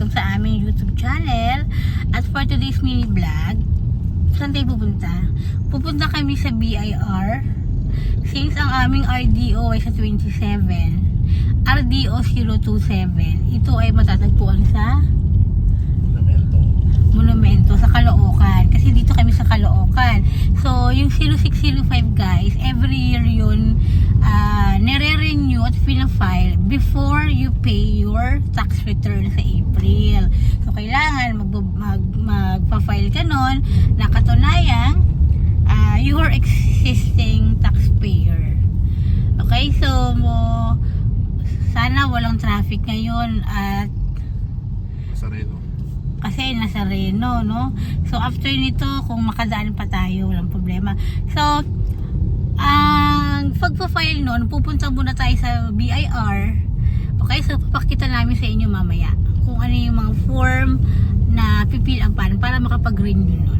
welcome sa aming YouTube channel. At for today's mini vlog, saan tayo pupunta? Pupunta kami sa BIR. Since ang aming RDO ay sa 27, RDO 027, ito ay matatagpuan sa Fundamento. monumento sa Caloocan. Kasi dito kami sa Caloocan. So, yung 0605 guys, every year yun uh, nire-renew at file before you pay your tax return sa April. So, kailangan mag, mag, magpa-file ka nun na katunayang uh, you are existing taxpayer. Okay, so mo sana walang traffic ngayon at Masareno. kasi nasa Reno, no? So, after nito, kung makadaan pa tayo, walang problema. So, ang pagpa-file nun, pupunta muna tayo sa BIR. So papakita namin sa inyo mamaya kung ano yung mga form na pipil ang pan para makapag-renew nun. Guys.